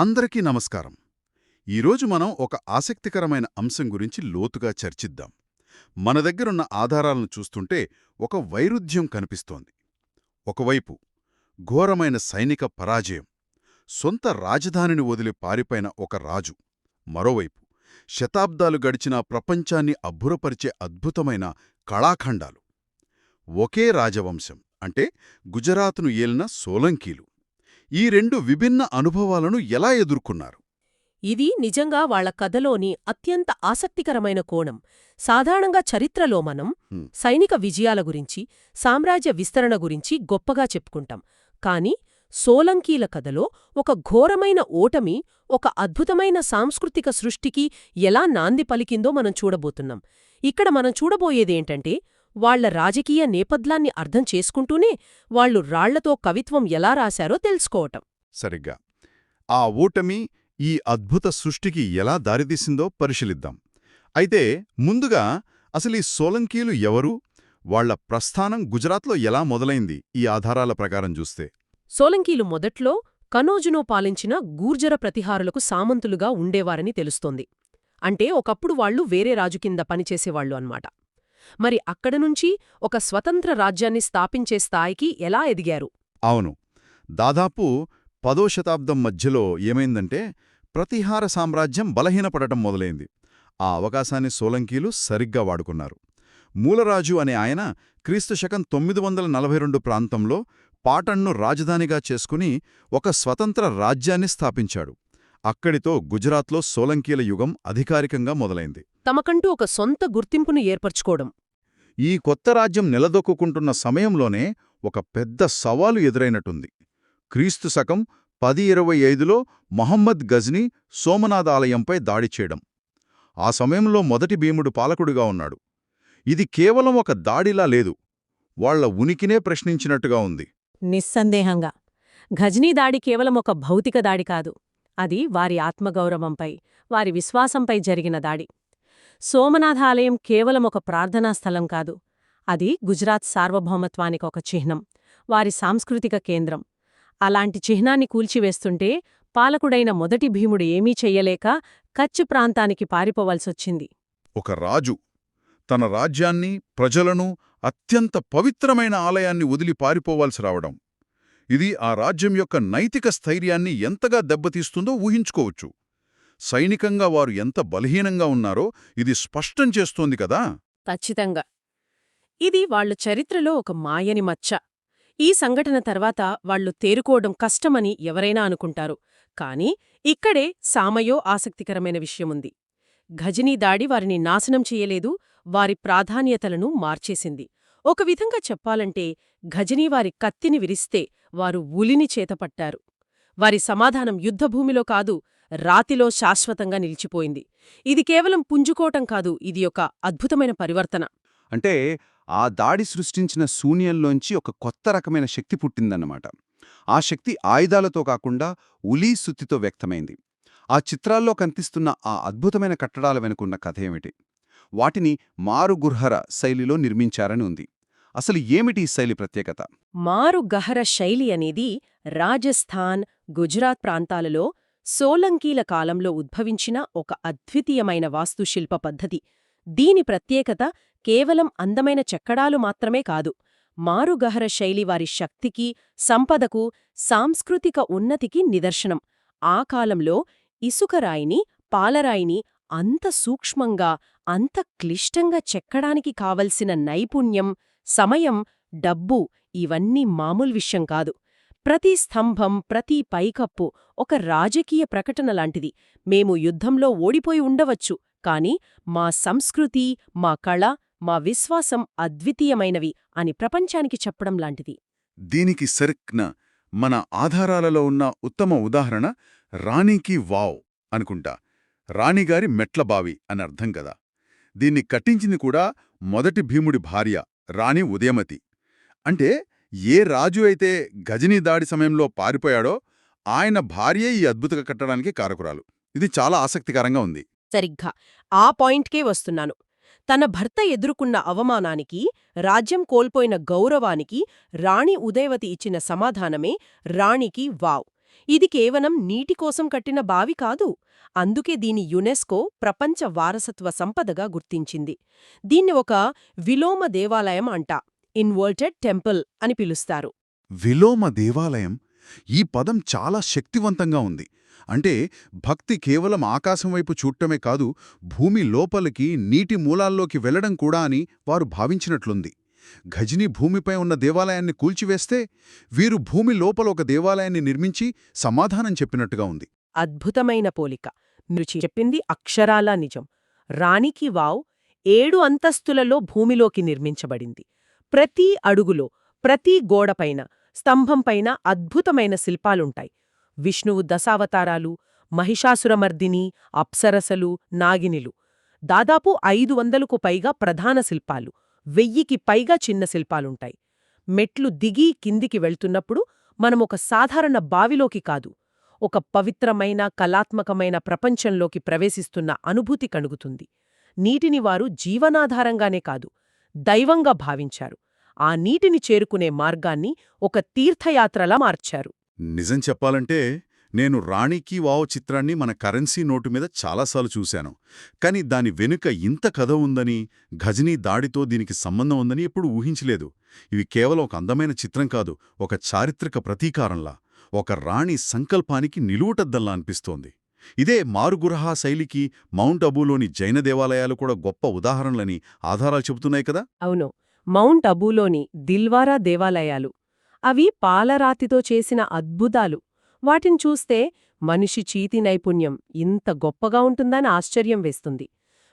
అందరికీ నమస్కారం. ఈరోజు మనం ఒక ఆసక్తికరమైన అంశం గురించి లోతుగా చర్చిద్దాం. మన దగ్గరున్న ఆధారాలను చూస్తుంటే ఒక వైరుధ్యం కనిపిస్తోంది. ఒకవైపు ఘోరమైన సైనిక పరాజయం. సొంత రాజధానిని వదిలి పారిపోయిన ఒక రాజు. మరోవైపు శతాబ్దాలు గడిచిన ప్రపంచాన్ని అబ్బురపరిచే అద్భుతమైన కళాఖండాలు. ఒకే రాజవంశం అంటే గుజరాత్ను ఏలిన సోలంకీలు. ఈ రెండు విభిన్న అనుభవాలను ఎలా ఎదుర్కొన్నారు? ఇది నిజంగా వాళ్ళ కథలోని అత్యంత ఆసక్తికరమైన కోణం. సాధారణంగా చరిత్రలో మనం. సైనిక విజయాల గురించి సామ్రాజ్య విస్తరణ గురించి గొప్పగా చెప్పుకుంటాం. కాని సోలంకీల కథలో ఒక ఘోరమైన ఓటమి ఒక అద్భుతమైన సాంస్కృతిక సృష్టికి ఎలా నాంది పలికిందో మనం చూడబోతున్నాం. ఇక్కడ మనం చూడబోయేదేంటంటే వాళ్ళ రాజకీయ నేపథ్యాన్ని అర్థం చేసుకుంటూనే వాళ్ళు రాళ్ళతో కవిత్వం ఎలా రాశారో తెలుసుకోవటం. సరిగ్గా. ఆ ఓటమి ఈ అద్భుత సృష్టికి ఎలా దారితీసిందో పరిశీలిద్దాం. అయితే ముందుగా అసలు ఈ సోలంకీలు ఎవరు? వాళ్ళ ప్రస్థానం గుజరాత్లో ఎలా మొదలైంది? ఈ ఆధారాల ప్రకారం చూస్తే. సోలంకీలు మొదట్లో కనోజునో పాలించిన గూర్జర ప్రతిహారులకు సామంతులుగా ఉండేవారని తెలుస్తోంది. అంటే ఒకప్పుడు వాళ్ళు వేరే రాజు కింద పనిచేసేవాళ్ళు అన్నమాట. మరి అక్కడనుంచి ఒక స్వతంత్ర రాజ్యాన్ని స్థాపించే స్థాయికి ఎలా ఎదిగారు? అవును. దాదాపు పదో శతాబ్దం మధ్యలో ఏమైందంటే ప్రతిహార సామ్రాజ్యం బలహీనపడటం మొదలైంది. ఆ అవకాశాన్ని సోలంకీలు సరిగ్గా వాడుకున్నారు. మూలరాజు అనే ఆయన క్రీస్తు శకం తొమ్మిది వందల నలభై రెండు ప్రాంతంలో పాటణ్ను రాజధానిగా చేసుకుని ఒక స్వతంత్ర రాజ్యాన్ని స్థాపించాడు. అక్కడితో గుజరాత్లో సోలంకీల యుగం అధికారికంగా మొదలైంది. తమకంటూ ఒక సొంత గుర్తింపును ఏర్పరచుకోవడం. ఈ కొత్త రాజ్యం నిలదొక్కుంటున్న సమయంలోనే ఒక పెద్ద సవాలు ఎదురైనటుంది క్రీస్తు శకం పది ఇరవై ఐదులో మొహమ్మద్ గజ్నీ సోమనాథ్ ఆలయంపై దాడి చేయడం. ఆ సమయంలో మొదటి భీముడు పాలకుడిగా ఉన్నాడు. ఇది కేవలం ఒక దాడిలా లేదు. వాళ్ళ ఉనికినే ప్రశ్నించినట్టుగా ఉంది. నిస్సందేహంగా. ఘజ్నీ దాడి కేవలం ఒక భౌతిక దాడి కాదు. అది వారి ఆత్మగౌరవంపై వారి విశ్వాసంపై జరిగిన దాడి. సోమనాథ ఆలయం కేవలం ఒక ప్రార్థనా స్థలం కాదు. అది గుజరాత్ సార్వభౌమత్వానికి ఒక చిహ్నం వారి సాంస్కృతిక కేంద్రం. అలాంటి చిహ్నాన్ని కూల్చివేస్తుంటే పాలకుడైన మొదటి భీముడు ఏమీ చెయ్యలేక కచ్ ప్రాంతానికి పారిపోవలసొచ్చింది. ఒక రాజు తన రాజ్యాన్ని ప్రజలను అత్యంత పవిత్రమైన ఆలయాన్ని వదిలి పారిపోవాల్సి రావడం. ఇది ఆ రాజ్యం యొక్క నైతిక స్థైర్యాన్ని ఎంతగా దెబ్బతీస్తుందో ఊహించుకోవచ్చు. సైనికంగా వారు ఎంత బలహీనంగా ఉన్నారో ఇది స్పష్టం చేస్తోంది కదా! ఖచ్చితంగా. ఇది వాళ్ళ చరిత్రలో ఒక మాయని మచ్చ. ఈ సంఘటన తర్వాత వాళ్ళు తేరుకోవడం కష్టమని ఎవరైనా అనుకుంటారు. కాని ఇక్కడే సామయో ఆసక్తికరమైన విషయముంది. ఘజనీ దాడి వారిని నాశనం చేయలేదు వారి ప్రాధాన్యతలను మార్చేసింది. ఒక విధంగా చెప్పాలంటే ఘజనీ వారి కత్తిని విరిస్తే వారు ఉలిని చేతపట్టారు. వారి సమాధానం యుద్ధభూమిలో కాదు రాతిలో శాశ్వతంగా నిలిచిపోయింది. ఇది కేవలం పుంజుకోవటం కాదు ఇది ఒక అద్భుతమైన పరివర్తన. అంటే ఆ దాడి సృష్టించిన శూన్యంలోంచి ఒక కొత్త రకమైన శక్తి పుట్టిందన్నమాట. ఆ శక్తి ఆయుధాలతో కాకుండా ఉలీ సుత్తితో వ్యక్తమైంది. ఆ చిత్రాల్లో కనిపిస్తున్న ఆ అద్భుతమైన కట్టడాల వెనుకున్న కథ ఏమిటి? వాటిని మారుగుర్హర శైలిలో నిర్మించారని ఉంది. అసలు ఏమిటి ఈ శైలి ప్రత్యేకత? మారుగహర శైలి అనేది రాజస్థాన్ గుజరాత్ ప్రాంతాలలో సోలంకీల కాలంలో ఉద్భవించిన ఒక అద్వితీయమైన వాస్తుశిల్ప పద్ధతి. దీని ప్రత్యేకత కేవలం అందమైన చెక్కడాలు మాత్రమే కాదు. మారుగహర శైలి వారి శక్తికి సంపదకు సాంస్కృతిక ఉన్నతికి నిదర్శనం. ఆ కాలంలో ఇసుకరాయిని పాలరాయిని అంత సూక్ష్మంగా అంత క్లిష్టంగా చెక్కడానికి కావలసిన నైపుణ్యం సమయం డబ్బు ఇవన్నీ మామూలు విషయం కాదు. ప్రతి స్తంభం ప్రతి పైకప్పు ఒక రాజకీయ ప్రకటన లాంటిది. మేము యుద్ధంలో ఓడిపోయి ఉండవచ్చు కాని మా సంస్కృతి మా కళ మా విశ్వాసం అద్వితీయమైనవి అని ప్రపంచానికి చెప్పడం లాంటిది. దీనికి సరిక్న మన ఆధారాలలో ఉన్న ఉత్తమ ఉదాహరణ రాణికి వావ్ అనుకుంటా. రాణిగారి మెట్లబావి అని అర్థం కదా దీన్ని కట్టించింది కూడా మొదటి భీముడి భార్య రాణి ఉదయమతి. అంటే ఏ రాజు అయితే గజనీ దాడి సమయంలో పారిపోయాడో ఆయన భార్యే ఈ అద్భుత కట్టడానికి కారకురాలు. ఇది చాలా ఆసక్తికరంగా ఉంది. సరిగ్గా. ఆ పాయింట్కే వస్తున్నాను. తన భర్త ఎదుర్కొన్న అవమానానికి రాజ్యం కోల్పోయిన గౌరవానికి రాణి ఉదయవతి ఇచ్చిన సమాధానమే రాణికి వావ్. ఇది కేవలం నీటి కోసం కట్టిన బావి కాదు అందుకే దీని యునెస్కో ప్రపంచ వారసత్వ సంపదగా గుర్తించింది. దీన్ని ఒక విలోమ దేవాలయం అంట ఇన్వర్టెడ్ టెంపుల్ అని పిలుస్తారు. విలోమ దేవాలయం? ఈ పదం చాలా శక్తివంతంగా ఉంది. అంటే భక్తి కేవలం ఆకాశం వైపు చూడటమే కాదు భూమి లోపలికి నీటి మూలాల్లోకి వెళ్ళడం కూడా అని వారు భావించినట్లుంది. గజని భూమిపై ఉన్న దేవాలయాన్ని కూల్చివేస్తే వీరు భూమి లోపల ఒక దేవాలయాన్ని నిర్మించి సమాధానం చెప్పినట్టుగా ఉంది. అద్భుతమైన పోలిక. మీరు చెప్పింది అక్షరాలా నిజం. రాణికి వావ్! ఏడు అంతస్తులలో భూమిలోకి నిర్మించబడింది. ప్రతి అడుగులో ప్రతి గోడపైన స్తంభంపైన అద్భుతమైన శిల్పాలుంటాయి. విష్ణువు దశావతారాలు మహిషాసురమర్దిని అప్సరసలు నాగినిలు. దాదాపు ఐదు వందలకు పైగా ప్రధాన శిల్పాలు. వెయ్యికి పైగా చిన్న శిల్పాలుంటాయి. మెట్లు దిగి కిందికి వెళ్తున్నప్పుడు మనమొక సాధారణ బావిలోకి కాదు ఒక పవిత్రమైన కళాత్మకమైన ప్రపంచంలోకి ప్రవేశిస్తున్న అనుభూతి కణుగుతుంది నీటిని వారు జీవనాధారంగానే కాదు దైవంగా భావించారు. ఆ నీటిని చేరుకునే మార్గాన్ని ఒక తీర్థయాత్రలా మార్చారు. నిజం చెప్పాలంటే నేను రాణికి వావ్ చిత్రాన్ని మన కరెన్సీ నోటు మీద చాలాసార్లు చూశాను. కానీ దాని వెనుక ఇంత కథ ఉందని గజనీ దాడితో దీనికి సంబంధం ఉందని ఎప్పుడు ఊహించలేదు. ఇవి కేవలం ఒక అందమైన చిత్రం కాదు ఒక చారిత్రక ప్రతీకారంలా ఒక రాణి సంకల్పానికి నిలువుటద్దల్లా అనిపిస్తోంది. ఇదే మారుగురహా శైలికి మౌంట్ అబూలోని జైన దేవాలయాలు కూడా గొప్ప ఉదాహరణలని ఆధారాలు చెబుతున్నాయి కదా? అవును. మౌంట్ అబూలోని దిల్వారా దేవాలయాలు. అవి పాలరాతితో చేసిన అద్భుతాలు. వాటిని చూస్తే మనిషి చీతి నైపుణ్యం ఇంత గొప్పగా ఉంటుందని ఆశ్చర్యం వేస్తుంది.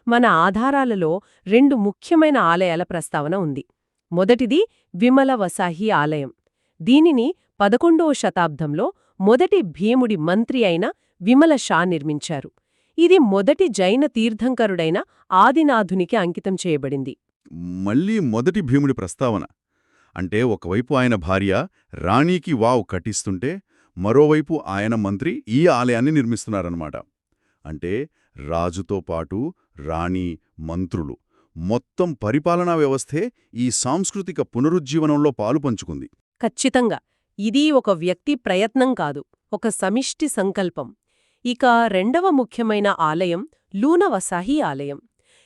మన ఆధారాలలో రెండు ముఖ్యమైన ఆలయాల ప్రస్తావన ఉంది. మొదటిది విమల వసాహి ఆలయం. దీనిని పదకొండవ శతాబ్దంలో మొదటి భీముడి మంత్రి అయిన విమల షా నిర్మించారు. ఇది మొదటి జైన తీర్థంకరుడైన ఆదినాథునికి అంకితం చేయబడింది. మళ్ళీ మొదటి భీముడి ప్రస్తావన? అంటే ఒకవైపు ఆయన భార్య రాణీకి వావ్ కటిస్తుంటే మరోవైపు ఆయన మంత్రి ఈ ఆలయాన్ని నిర్మిస్తున్నారన్నమాట. అంటే రాజుతో పాటు రాణి మంత్రులు. మొత్తం పరిపాలనా వ్యవస్థే ఈ సాంస్కృతిక పునరుజ్జీవనంలో పాలు పంచుకుంది. ఖచ్చితంగా. ఇది ఒక వ్యక్తి ప్రయత్నం కాదు ఒక సమిష్టి సంకల్పం. ఇక రెండవ ముఖ్యమైన ఆలయం లూనవసాహి ఆలయం.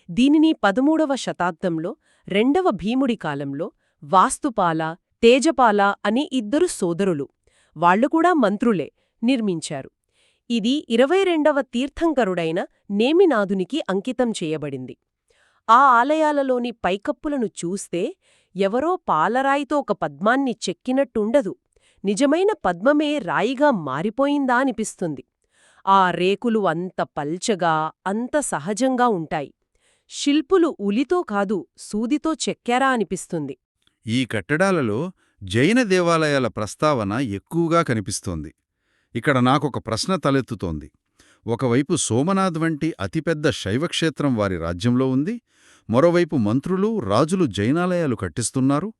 దీనిని పదమూడవ శతాబ్దంలో రెండవ భీముడి కాలంలో వాస్తుపాల తేజపాల అనే ఇద్దరు సోదరులు వాళ్ళు కూడా మంత్రులే నిర్మించారు. ఇది ఇరవై రెండవ తీర్థంకరుడైన నేమినాథునికి అంకితం చేయబడింది. ఆ ఆలయాలలోని పైకప్పులను చూస్తే ఎవరో పాలరాయితో ఒక పద్మాన్ని చెక్కినట్టుండదు. నిజమైన పద్మమే రాయిగా మారిపోయిందా అనిపిస్తుంది. ఆ రేకులు అంత పల్చగా అంత సహజంగా ఉంటాయి. శిల్పులు ఉలితో కాదు సూదితో చెక్కారా అనిపిస్తుంది. ఈ కట్టడాలలో జైన దేవాలయాల ప్రస్తావన ఎక్కువగా కనిపిస్తోంది. ఇక్కడ నాకొక ప్రశ్న తలెత్తుతోంది. ఒకవైపు సోమనాథ్ వంటి అతిపెద్ద శైవక్షేత్రం వారి రాజ్యంలో ఉంది. మరోవైపు మంత్రులు రాజులు జైనాలయాలు కట్టిస్తున్నారు.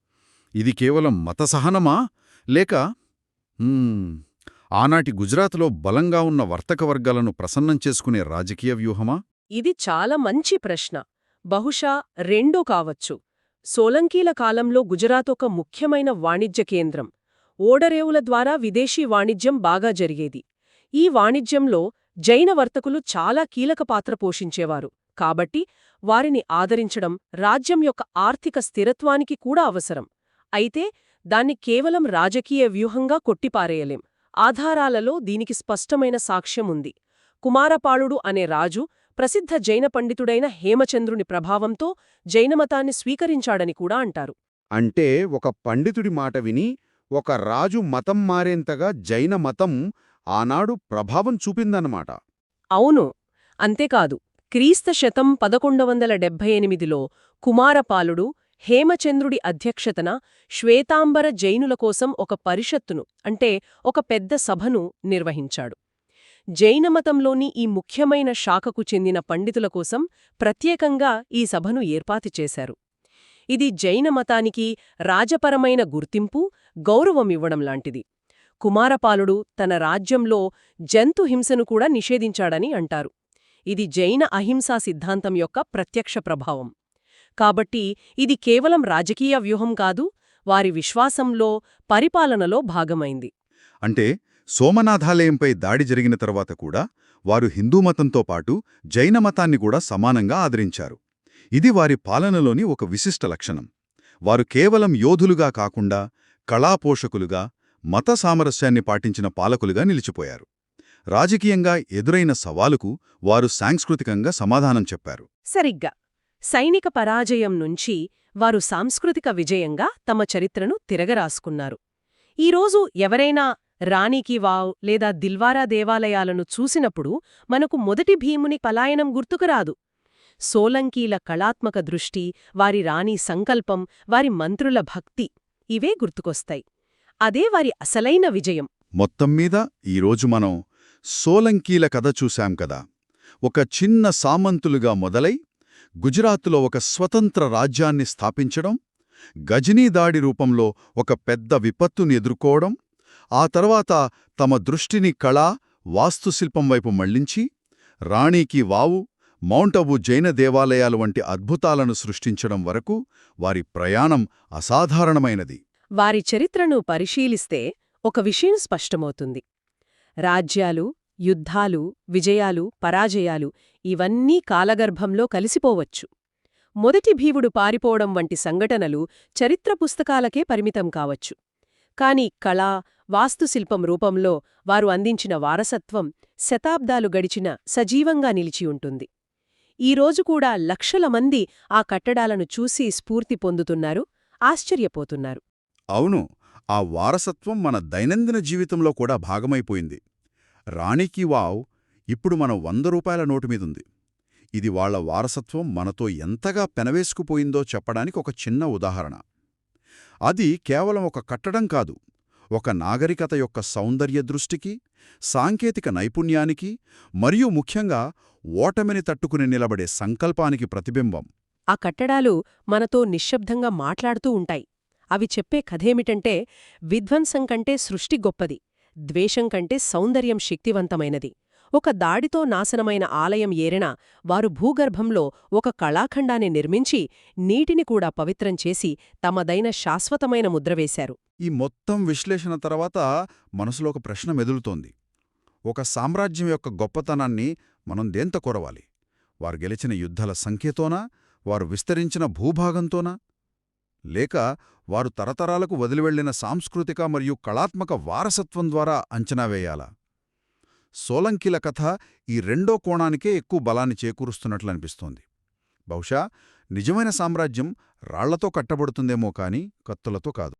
ఇది కేవలం మతసహనమా లేక ఆనాటి గుజరాత్లో బలంగా ఉన్న వర్తక వర్గాలను ప్రసన్నం చేసుకునే రాజకీయ వ్యూహమా? ఇది చాలా మంచి ప్రశ్న. బహుశా రెండో కావచ్చు. సోలంకీల కాలంలో గుజరాత్ ఒక ముఖ్యమైన వాణిజ్య కేంద్రం. ఓడరేవుల ద్వారా విదేశీ వాణిజ్యం బాగా జరిగేది. ఈ వాణిజ్యంలో జైన వర్తకులు చాలా కీలక పాత్ర పోషించేవారు. కాబట్టి వారిని ఆదరించడం రాజ్యం యొక్క ఆర్థిక స్థిరత్వానికి కూడా అవసరం. అయితే దాన్ని కేవలం రాజకీయ వ్యూహంగా కొట్టిపారేయలేం. ఆధారాలలో దీనికి స్పష్టమైన సాక్ష్యం ఉంది. కుమారపాళుడు అనే రాజు ప్రసిద్ధ జైన పండితుడైన హేమచంద్రుని ప్రభావంతో జైనమతాన్ని స్వీకరించాడని కూడా అంటారు. అంటే ఒక పండితుడి మాట విని ఒక రాజు మతం మారేంతగా జైన మతం ఆనాడు ప్రభావం చూపిందన్నమాట. అవును అంతేకాదు క్రీస్త శతం పదకొండు వందల డెబ్బై ఎనిమిదిలో కుమారపాలుడు హేమచంద్రుడి అధ్యక్షతన శ్వేతాంబర జైనుల కోసం ఒక పరిషత్తును అంటే ఒక పెద్ద సభను నిర్వహించాడు. జైనమతంలోని ఈ ముఖ్యమైన శాఖకు చెందిన పండితుల కోసం ప్రత్యేకంగా ఈ సభను ఏర్పాటు చేశారు. ఇది జైనమతానికి రాజపరమైన గుర్తింపు గౌరవమివ్వడం లాంటిది. కుమారపాలుడు తన రాజ్యంలో జంతు హింసను కూడా నిషేధించాడని అంటారు. ఇది జైన అహింసా సిద్ధాంతం యొక్క ప్రత్యక్ష ప్రభావం. కాబట్టి ఇది కేవలం రాజకీయ వ్యూహం కాదు వారి విశ్వాసంలో పరిపాలనలో భాగమైంది. అంటే సోమనాథాలయంపై దాడి జరిగిన తర్వాత కూడా వారు హిందూ మతంతో పాటు జైన మతాన్ని కూడా సమానంగా ఆదరించారు. ఇది వారి పాలనలోని ఒక విశిష్ట లక్షణం. వారు కేవలం యోధులుగా కాకుండా కళాపోషకులుగా మత సామరస్యాన్ని పాటించిన పాలకులుగా నిలిచిపోయారు. రాజకీయంగా ఎదురైన సవాలుకు వారు సాంస్కృతికంగా సమాధానం చెప్పారు. సరిగ్గా. సైనిక పరాజయం నుంచి వారు సాంస్కృతిక విజయంగా తమ చరిత్రను తిరగరాసుకున్నారు. ఈరోజు ఎవరైనా రాణికి వావ్ లేదా దిల్వారా దేవాలయాలను చూసినప్పుడు మనకు మొదటి భీముని పలాయనం గుర్తుకురాదు సోలంకీల కళాత్మక దృష్టి వారి రాణి సంకల్పం వారి మంత్రుల భక్తి ఇవే గుర్తుకొస్తాయి. అదే వారి అసలైన విజయం. మొత్తం మీద ఈరోజు మనం సోలంకీల కథ చూశాం కదా. ఒక చిన్న సామంతులుగా మొదలై గుజరాత్లో ఒక స్వతంత్ర రాజ్యాన్ని స్థాపించడం గజనీ దాడి రూపంలో ఒక పెద్ద విపత్తుని ఎదుర్కోవడం ఆ తర్వాత తమ దృష్టిని కళా వాస్తుశిల్పం వైపు మళ్ళించి రాణీకి వావు మౌంటబు జైన దేవాలయాలు వంటి అద్భుతాలను సృష్టించడం వరకు వారి ప్రయాణం అసాధారణమైనది. వారి చరిత్రను పరిశీలిస్తే ఒక విషయం స్పష్టమవుతుంది. రాజ్యాలు యుద్ధాలు విజయాలు పరాజయాలు ఇవన్నీ కాలగర్భంలో కలిసిపోవచ్చు. మొదటి భీవుడు పారిపోవడం వంటి సంఘటనలు చరిత్ర పుస్తకాలకే పరిమితం కావచ్చు. కాని కళ వాస్తుశిల్పం రూపంలో వారు అందించిన వారసత్వం శతాబ్దాలు గడిచిన సజీవంగా నిలిచి ఉంటుంది. ఈరోజు కూడా లక్షల మంది ఆ కట్టడాలను చూసి స్ఫూర్తి పొందుతున్నారు ఆశ్చర్యపోతున్నారు. అవును ఆ వారసత్వం మన దైనందిన జీవితంలో కూడా భాగమైపోయింది. రాణికి వావ్! ఇప్పుడు మన వంద రూపాయల నోటు మీదుంది. ఇది వాళ్ళ వారసత్వం మనతో ఎంతగా పెనవేసుకుపోయిందో చెప్పడానికి ఒక చిన్న ఉదాహరణ. అది కేవలం ఒక కట్టడం కాదు ఒక నాగరికత యొక్క సౌందర్య దృష్టికి సాంకేతిక నైపుణ్యానికి మరియు ముఖ్యంగా ఓటమిని తట్టుకుని నిలబడే సంకల్పానికి ప్రతిబింబం. ఆ కట్టడాలు మనతో నిశ్శబ్దంగా మాట్లాడుతూ ఉంటాయి. అవి చెప్పే కథేమిటంటే విధ్వంసం కంటే సృష్టి గొప్పది ద్వేషం కంటే సౌందర్యం శక్తివంతమైనది. ఒక దాడితో నాశనమైన ఆలయం ఏరినా వారు భూగర్భంలో ఒక కళాఖండాన్ని నిర్మించి నీటిని కూడా పవిత్రం చేసి తమదైన శాశ్వతమైన ముద్రవేశారు ఈ మొత్తం విశ్లేషణ తర్వాత మనసులో ఒక ప్రశ్న మెదులుతోంది. ఒక సామ్రాజ్యం యొక్క గొప్పతనాన్ని మనం దేంత కొరవాలి? వారు గెలిచిన యుద్ధాల సంఖ్యతోనా? వారు విస్తరించిన భూభాగంతోనా? లేక వారు తరతరాలకు వదిలివెళ్ళిన సాంస్కృతిక మరియు కళాత్మక వారసత్వం ద్వారా అంచనా వేయాలా? సోలంకిల కథ ఈ రెండో కోణానికే ఎక్కువ బలాన్ని చేకూరుస్తున్నట్లనిపిస్తోంది బహుశా నిజమైన సామ్రాజ్యం రాళ్ళతో కట్టబడుతుందేమో కాని కత్తులతో కాదు.